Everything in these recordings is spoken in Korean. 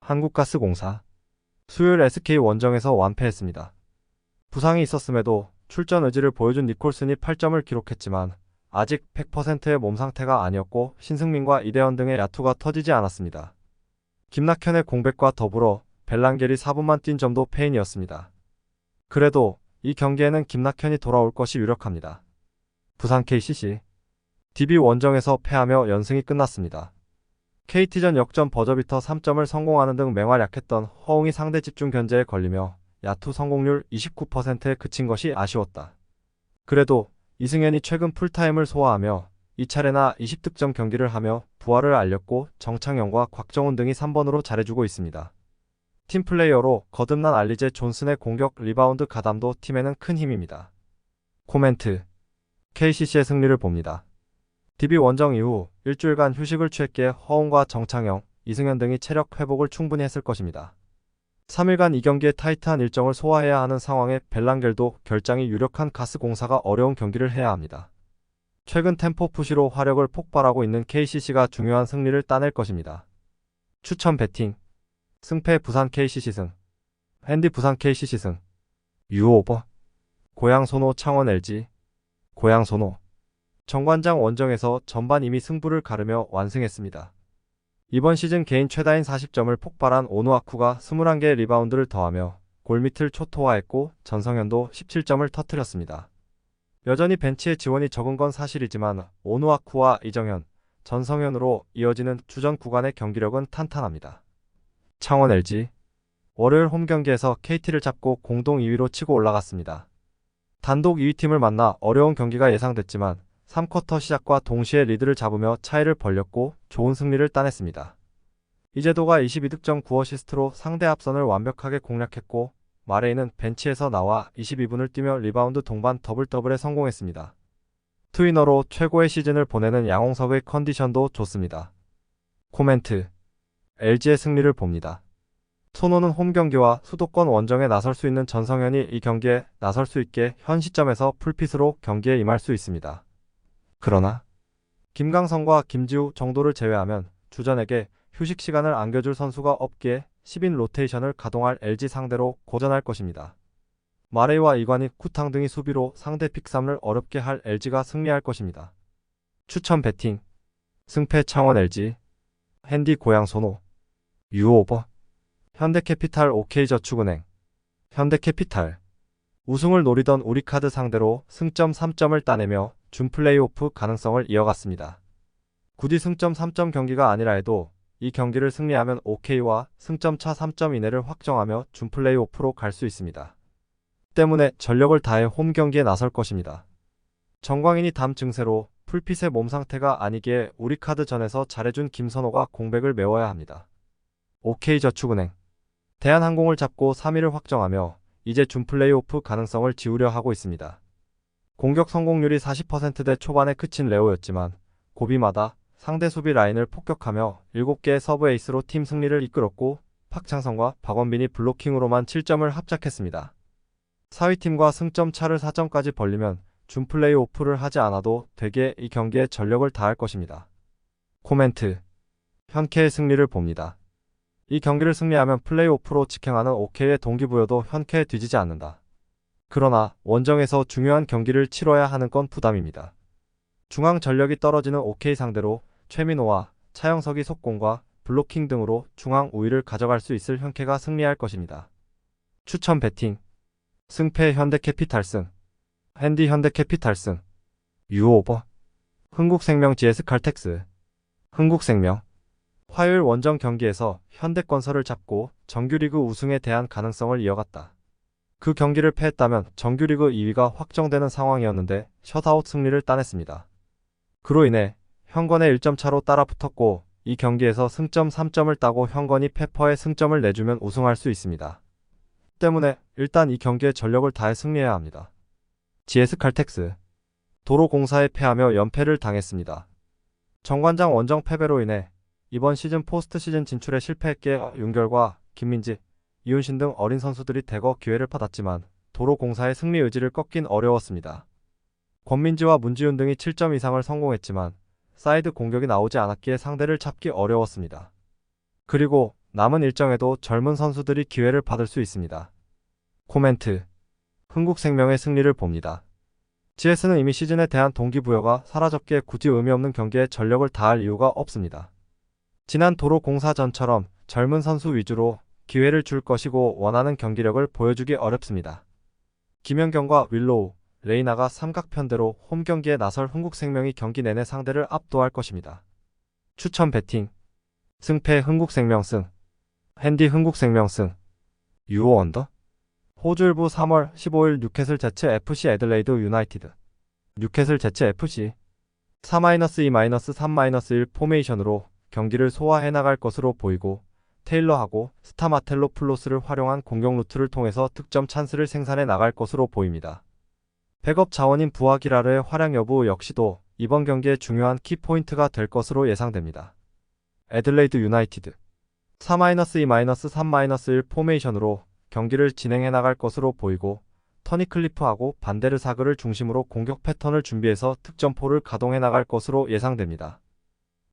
한국가스공사 수요일 SK 원정에서 완패했습니다. 부상이 있었음에도 출전 의지를 보여준 니콜슨이 8점을 기록했지만 아직 100%의 몸 상태가 아니었고 신승민과 이대현 등의 야투가 터지지 않았습니다. 김낙현의 공백과 더불어 벨랑겔이 4분만 뛴 점도 페인이었습니다. 그래도 이 경기에는 김낙현이 돌아올 것이 유력합니다. 부산 KCC DB 원정에서 패하며 연승이 끝났습니다. KT전 역전 버저비터 3점을 성공하는 등 맹활 약했던 허웅이 상대 집중 견제에 걸리며 야투 성공률 29%에 그친 것이 아쉬웠다. 그래도 이승현이 최근 풀타임을 소화하며 이 차례나 20득점 경기를 하며 부활을 알렸고 정창영과 곽정훈 등이 3번으로 잘해주고 있습니다. 팀 플레이어로 거듭난 알리제 존슨의 공격 리바운드 가담도 팀에는 큰 힘입니다. 코멘트 KCC의 승리를 봅니다. DB 원정 이후 일주일간 휴식을 취했기에 허웅과 정창영, 이승현 등이 체력 회복을 충분히 했을 것입니다. 3일간 이 경기에 타이트한 일정을 소화해야 하는 상황에 벨랑겔도 결장이 유력한 가스공사가 어려운 경기를 해야 합니다. 최근 템포 푸시로 화력을 폭발하고 있는 KCC가 중요한 승리를 따낼 것입니다. 추천 배팅 승패 부산 KCC 승 핸디 부산 KCC 승 유오버 고양 소노 창원 LG 고양 소노 정관장 원정에서 전반 이미 승부를 가르며 완승했습니다. 이번 시즌 개인 최다인 40점을 폭발한 오누아쿠가 21개의 리바운드를 더하며 골밑을 초토화했고 전성현도 17점을 터뜨렸습니다. 여전히 벤치의 지원이 적은 건 사실이지만 오누아쿠와 이정현, 전성현으로 이어지는 주전 구간의 경기력은 탄탄합니다. 창원 LG 월요일 홈 경기에서 KT를 잡고 공동 2위로 치고 올라갔습니다. 단독 2위 팀을 만나 어려운 경기가 예상됐지만 3쿼터 시작과 동시에 리드를 잡으며 차이를 벌렸고 좋은 승리를 따냈습니다. 이재도가 22득점 9어시스트로 상대 앞선을 완벽하게 공략했고 마레이는 벤치에서 나와 22분을 뛰며 리바운드 동반 더블 더블에 성공했습니다. 트위너로 최고의 시즌을 보내는 양홍석의 컨디션도 좋습니다. 코멘트 LG의 승리를 봅니다. 손호는 홈 경기와 수도권 원정에 나설 수 있는 전성현이 이 경기에 나설 수 있게 현 시점에서 풀핏으로 경기에 임할 수 있습니다. 그러나 김강성과 김지우 정도를 제외하면 주전에게 휴식 시간을 안겨줄 선수가 없기에 10인 로테이션을 가동할 LG 상대로 고전할 것입니다. 마레이와 이관희, 쿠탕 등이 수비로 상대 픽삼을 어렵게 할 LG가 승리할 것입니다. 추천 배팅. 승패 창원 LG 핸디 고양 소노. 유오버. 현대캐피탈 OK저축은행. 현대캐피탈. 우승을 노리던 우리카드 상대로 승점 3점을 따내며 준 플레이오프 가능성을 이어갔습니다. 굳이 승점 3점 경기가 아니라 해도 이 경기를 승리하면 OK와 승점 차 3점 이내를 확정하며 준 플레이오프로 갈 수 있습니다. 때문에 전력을 다해 홈 경기에 나설 것입니다. 정광인이 담 증세로 풀핏의 몸 상태가 아니기에 우리 카드 전에서 잘해준 김선호가 공백을 메워야 합니다. OK저축은행 대한항공을 잡고 3위를 확정하며 이제 준 플레이오프 가능성을 지우려 하고 있습니다. 공격 성공률이 40%대 초반에 그친 레오였지만 고비마다 상대 수비 라인을 폭격하며 7개의 서브 에이스로 팀 승리를 이끌었고 박창성과 박원빈이 블로킹으로만 7점을 합작했습니다. 4위팀과 승점 차를 4점까지 벌리면 준 플레이 오프를 하지 않아도 되게 이 경기에 전력을 다할 것입니다. 코멘트 현케의 승리를 봅니다. 이 경기를 승리하면 플레이오프로 직행하는 OK의 동기부여도 현케에 뒤지지 않는다. 그러나 원정에서 중요한 경기를 치러야 하는 건 부담입니다. 중앙 전력이 떨어지는 OK 상대로 최민호와 차영석이 속공과 블로킹 등으로 중앙 우위를 가져갈 수 있을 현케가 승리할 것입니다. 추천 배팅 승패 현대캐피탈승 핸디 현대캐피탈승 유오버 흥국생명 GS 칼텍스 흥국생명 화요일 원정 경기에서 현대건설을 잡고 정규리그 우승에 대한 가능성을 이어갔다. 그 경기를 패했다면 정규리그 2위가 확정되는 상황이었는데 셧아웃 승리를 따냈습니다. 그로 인해 현건의 1점 차로 따라 붙었고 이 경기에서 승점 3점을 따고 현건이 페퍼에 승점을 내주면 우승할 수 있습니다. 때문에 일단 이 경기에 전력을 다해 승리해야 합니다. GS 칼텍스 도로공사에 패하며 연패를 당했습니다. 정관장 원정 패배로 인해 이번 시즌 포스트 시즌 진출에 실패했기에 윤결과 김민지, 이윤신 등 어린 선수들이 대거 기회를 받았지만 도로공사의 승리 의지를 꺾긴 어려웠습니다. 권민지와 문지윤 등이 7점 이상을 성공했지만 사이드 공격이 나오지 않았기에 상대를 잡기 어려웠습니다. 그리고 남은 일정에도 젊은 선수들이 기회를 받을 수 있습니다. 코멘트 흥국생명의 승리를 봅니다. GS는 이미 시즌에 대한 동기부여가 사라졌기에 굳이 의미 없는 경기에 전력을 다할 이유가 없습니다. 지난 도로공사전처럼 젊은 선수 위주로 기회를 줄 것이고 원하는 경기력을 보여주기 어렵습니다. 김연경과 윌로우, 레이나가 삼각편대로 홈 경기에 나설 흥국생명이 경기 내내 상대를 압도할 것입니다. 추천 배팅. 승패 흥국생명 승. 핸디 흥국생명 승. 유오 언더? 호주일부 3월 15일 뉴캐슬 제츠 FC 애들레이드 유나이티드. 뉴캐슬 제츠 FC 4-2-3-1 포메이션으로 경기를 소화해 나갈 것으로 보이고 테일러하고 스타마텔로 플로스를 활용한 공격 루트를 통해서 득점 찬스를 생산해 나갈 것으로 보입니다. 백업 자원인 부하기라르의 활약 여부 역시도 이번 경기의 중요한 키포인트가 될 것으로 예상됩니다. 애들레이드 유나이티드 4-2-3-1 포메이션으로 경기를 진행해 나갈 것으로 보이고 터니 클리프하고 반데르 사그를 중심으로 공격 패턴을 준비해서 득점포를 가동해 나갈 것으로 예상됩니다.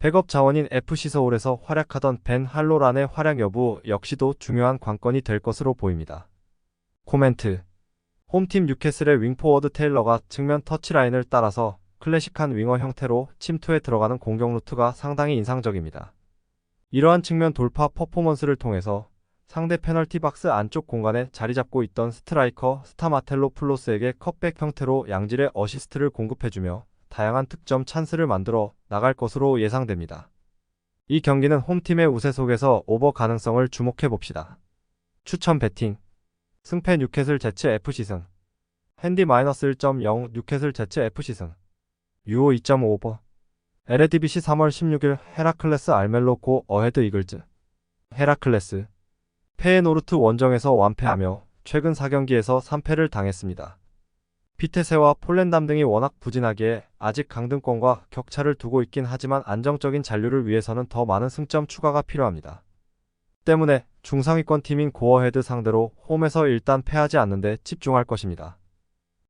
백업 자원인 FC 서울에서 활약하던 벤 할로란의 활약 여부 역시도 중요한 관건이 될 것으로 보입니다. 코멘트 홈팀 뉴캐슬의 윙포워드 테일러가 측면 터치라인을 따라서 클래식한 윙어 형태로 침투에 들어가는 공격 루트가 상당히 인상적입니다. 이러한 측면 돌파 퍼포먼스를 통해서 상대 페널티 박스 안쪽 공간에 자리 잡고 있던 스트라이커 스타마텔로 플로스에게 컵백 형태로 양질의 어시스트를 공급해주며 다양한 득점 찬스를 만들어 나갈 것으로 예상됩니다. 이 경기는 홈팀의 우세 속에서 오버 가능성을 주목해 봅시다. 추천 배팅 승패 뉴캐슬 제츠 FC 승 핸디 마이너스 1.0 뉴캐슬 제츠 FC 승 유오 2.5 오버 LADBC 3월 16일 헤라클레스 알멜로 고 어헤드 이글즈 헤라클레스 페에노르트 원정에서 완패하며 최근 4경기에서 3패를 당했습니다. 피테세와 폴렌담 등이 워낙 부진하기에 아직 강등권과 격차를 두고 있긴 하지만 안정적인 잔류를 위해서는 더 많은 승점 추가가 필요합니다. 때문에 중상위권 팀인 고어헤드 상대로 홈에서 일단 패하지 않는데 집중할 것입니다.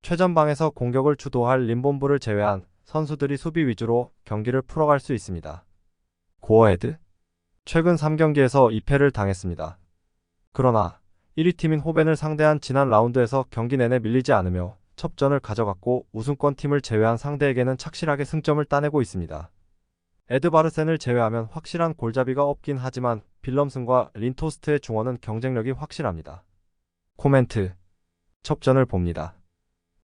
최전방에서 공격을 주도할 림본부를 제외한 선수들이 수비 위주로 경기를 풀어갈 수 있습니다. 고어헤드 최근 3경기에서 2패를 당했습니다. 그러나 1위 팀인 호벤을 상대한 지난 라운드에서 경기 내내 밀리지 않으며 첩전을 가져갔고 우승권 팀을 제외한 상대에게는 착실하게 승점을 따내고 있습니다. 에드바르센을 제외하면 확실한 골잡이가 없긴 하지만 빌럼슨과 린토스트의 중원은 경쟁력이 확실합니다. 코멘트 첩전을 봅니다.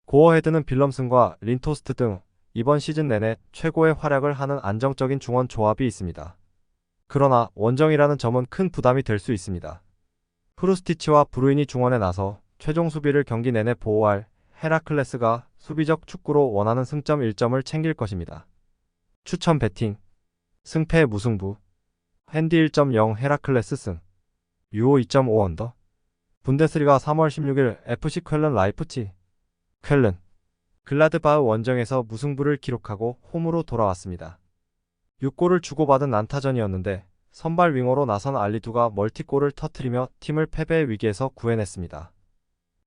고어헤드는 빌럼슨과 린토스트 등 이번 시즌 내내 최고의 활약을 하는 안정적인 중원 조합이 있습니다. 그러나 원정이라는 점은 큰 부담이 될 수 있습니다. 프루스티치와 브루인이 중원에 나서 최종 수비를 경기 내내 보호할 헤라클레스가 수비적 축구로 원하는 승점 1점을 챙길 것입니다. 추천 배팅 승패 무승부 핸디 1.0 헤라클레스 승 유오 2.5 언더 분데스리가 3월 16일 FC 쾰른 라이프치 쾰른 글라드바흐 원정에서 무승부를 기록하고 홈으로 돌아왔습니다. 6골을 주고받은 난타전이었는데 선발 윙어로 나선 알리두가 멀티골을 터트리며 팀을 패배의 위기에서 구해냈습니다.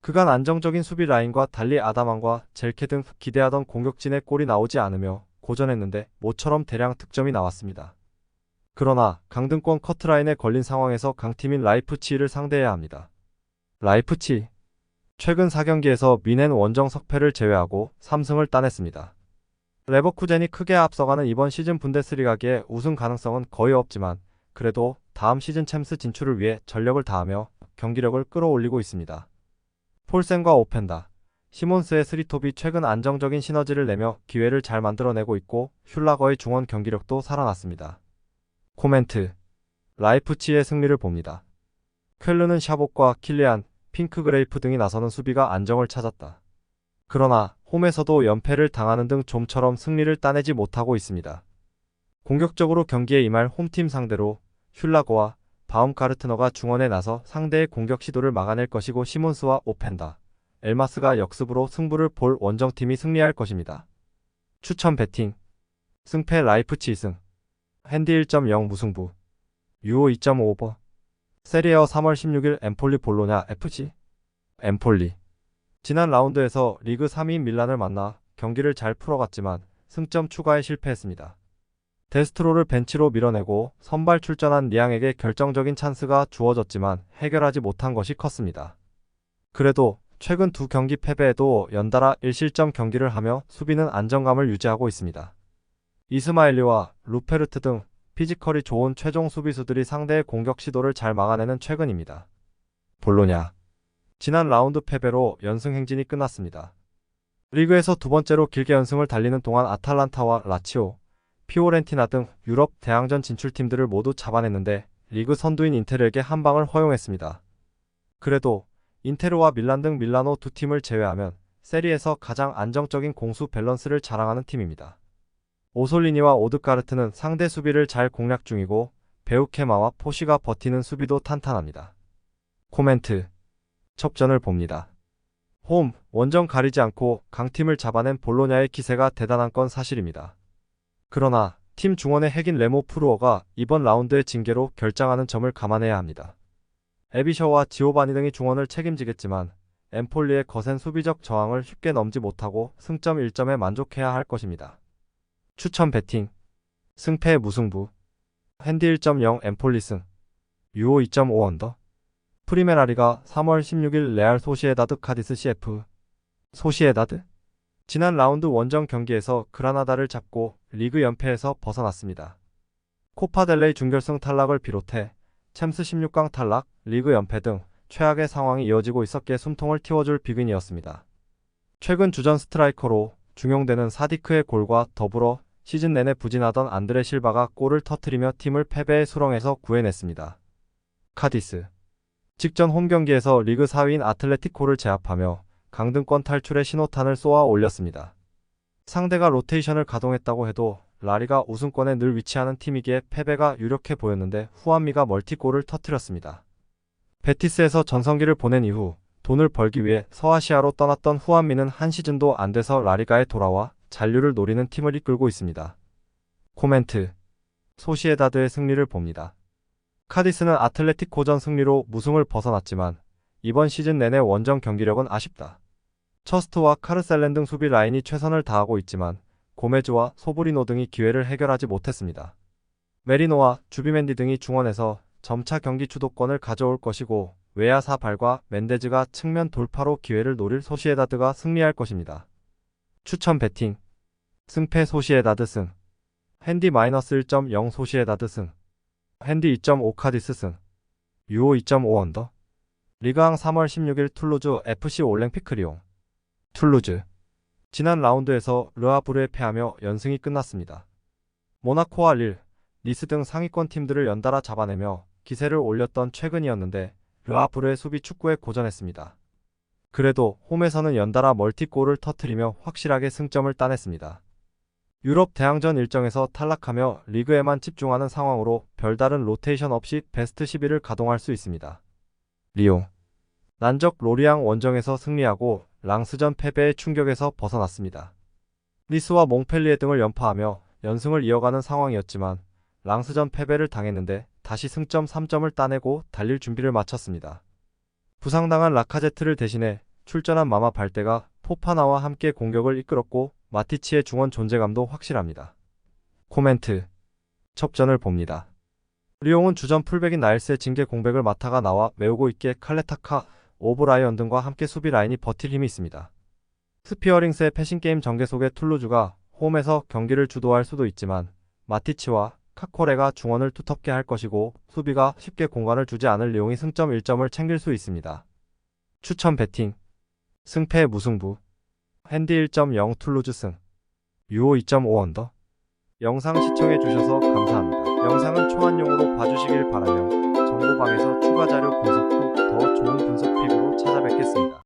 그간 안정적인 수비 라인과 달리 아다만과 젤케 등 기대하던 공격진의 골이 나오지 않으며 고전했는데 모처럼 대량 득점이 나왔습니다. 그러나 강등권 커트라인에 걸린 상황에서 강팀인 라이프치히를 상대해야 합니다. 라이프치 최근 4경기에서 미넨 원정 석패를 제외하고 3승을 따냈습니다. 레버쿠젠이 크게 앞서가는 이번 시즌 분데스리가기에 우승 가능성은 거의 없지만 그래도 다음 시즌 챔스 진출을 위해 전력을 다하며 경기력을 끌어올리고 있습니다. 폴센과 오펜다, 시몬스의 스리톱이 최근 안정적인 시너지를 내며 기회를 잘 만들어내고 있고 슐라거의 중원 경기력도 살아났습니다. 코멘트 라이프치의 승리를 봅니다. 쾰르는 샤복과 킬리안, 핑크그레이프 등이 나서는 수비가 안정을 찾았다. 그러나 홈에서도 연패를 당하는 등 좀처럼 승리를 따내지 못하고 있습니다. 공격적으로 경기에 임할 홈팀 상대로 슐라거와 바움가르트너가 중원에 나서 상대의 공격 시도를 막아낼 것이고 시몬스와 오펜다, 엘마스가 역습으로 승부를 볼 원정팀이 승리할 것입니다. 추천 배팅. 승패 라이프치 2승. 핸디 1.0 무승부. 유오 2.5 오버 세리에어 3월 16일 엠폴리 볼로냐 FC 엠폴리. 지난 라운드에서 리그 3위인 밀란을 만나 경기를 잘 풀어갔지만 승점 추가에 실패했습니다. 데스트로를 벤치로 밀어내고 선발 출전한 니앙에게 결정적인 찬스가 주어졌지만 해결하지 못한 것이 컸습니다. 그래도 최근 두 경기 패배에도 연달아 1실점 경기를 하며 수비는 안정감을 유지하고 있습니다. 이스마일리와 루페르트 등 피지컬이 좋은 최종 수비수들이 상대의 공격 시도를 잘 막아내는 최근입니다. 볼로냐 지난 라운드 패배로 연승 행진이 끝났습니다. 리그에서 두 번째로 길게 연승을 달리는 동안 아탈란타와 라치오, 피오렌티나 등 유럽 대항전 진출팀들을 모두 잡아냈는데 리그 선두인 인테르에게 한 방을 허용했습니다. 그래도 인테르와 밀란 등 밀라노 두 팀을 제외하면 세리에서 가장 안정적인 공수 밸런스를 자랑하는 팀입니다. 오솔리니와 오드가르트는 상대 수비를 잘 공략 중이고 베우케마와 포시가 버티는 수비도 탄탄합니다. 코멘트 첩전을 봅니다. 홈, 원정 가리지 않고 강팀을 잡아낸 볼로냐의 기세가 대단한 건 사실입니다. 그러나 팀 중원의 핵인 레모 프루어가 이번 라운드의 징계로 결장하는 점을 감안해야 합니다. 에비셔와 지오바니 등이 중원을 책임지겠지만 엠폴리의 거센 수비적 저항을 쉽게 넘지 못하고 승점 1점에 만족해야 할 것입니다. 추천 배팅. 승패 무승부. 핸디 1.0 엠폴리 승. 유오 2.5 언더. 프리메라리가 3월 16일 레알 소시에다드 카디스 CF 소시에다드 지난 라운드 원정 경기에서 그라나다를 잡고 리그 연패에서 벗어났습니다. 코파델레이 준결승 탈락을 비롯해 챔스 16강 탈락, 리그 연패 등 최악의 상황이 이어지고 있었기에 숨통을 틔워줄 비근이었습니다. 최근 주전 스트라이커로 중용되는 사디크의 골과 더불어 시즌 내내 부진하던 안드레 실바가 골을 터트리며 팀을 패배의 수렁에서 구해냈습니다. 카디스 직전 홈 경기에서 리그 4위인 아틀레티코를 제압하며 강등권 탈출의 신호탄을 쏘아 올렸습니다. 상대가 로테이션을 가동했다고 해도 라리가 우승권에 늘 위치하는 팀이기에 패배가 유력해 보였는데 후안미가 멀티골을 터뜨렸습니다. 베티스에서 전성기를 보낸 이후 돈을 벌기 위해 서아시아로 떠났던 후안미는 한 시즌도 안 돼서 라리가에 돌아와 잔류를 노리는 팀을 이끌고 있습니다. 코멘트 소시에다드의 승리를 봅니다. 카디스는 아틀레티코전 승리로 무승을 벗어났지만 이번 시즌 내내 원정 경기력은 아쉽다. 처스트와 카르셀렌 등 수비 라인이 최선을 다하고 있지만 고메즈와 소브리노 등이 기회를 해결하지 못했습니다. 메리노와 주비맨디 등이 중원에서 점차 경기 주도권을 가져올 것이고 외야 사발과 멘데즈가 측면 돌파로 기회를 노릴 소시에다드가 승리할 것입니다. 추천 배팅. 승패 소시에다드 승. 핸디 마이너스 1.0 소시에다드 승. 핸디 2.5 카디스 승. 유오 2.5 언더. 리그왕 3월 16일 툴루즈 FC 올랭피크리옹 툴루즈 지난 라운드에서 르아브르에 패하며 연승이 끝났습니다. 모나코와 릴, 니스 등 상위권 팀들을 연달아 잡아내며 기세를 올렸던 최근이었는데 르아브르의 수비 축구에 고전했습니다. 그래도 홈에서는 연달아 멀티골을 터트리며 확실하게 승점을 따냈습니다. 유럽 대항전 일정에서 탈락하며 리그에만 집중하는 상황으로 별다른 로테이션 없이 베스트 11을 가동할 수 있습니다. 리옹 난적 로리앙 원정에서 승리하고 랑스전 패배의 충격에서 벗어났습니다. 니스와 몽펠리에 등을 연파하며 연승을 이어가는 상황이었지만 랑스전 패배를 당했는데 다시 승점 3점을 따내고 달릴 준비를 마쳤습니다. 부상당한 라카제트를 대신해 출전한 마마 발대가 포파나와 함께 공격을 이끌었고 마티치의 중원 존재감도 확실합니다. 코멘트 첩전을 봅니다. 리옹은 주전 풀백인 나일스의 징계 공백을 맡아가 나와 메우고 있기에 칼레타카, 오브라이언 등과 함께 수비 라인이 버틸 힘이 있습니다. 스피어링스의 패신게임 전개 속의 툴루즈가 홈에서 경기를 주도할 수도 있지만 마티치와 카코레가 중원을 두텁게 할 것이고 수비가 쉽게 공간을 주지 않을 리옹이 승점 1점을 챙길 수 있습니다. 추천 배팅 승패 무승부 핸디 1.0 툴루즈 승 유오 2.5 언더 영상 시청해 주셔서 감사합니다. 영상은 초안용으로 봐주시길 바라며 정보방에서 추가 자료 분석 후 더 좋은 분석 픽으로 찾아뵙겠습니다.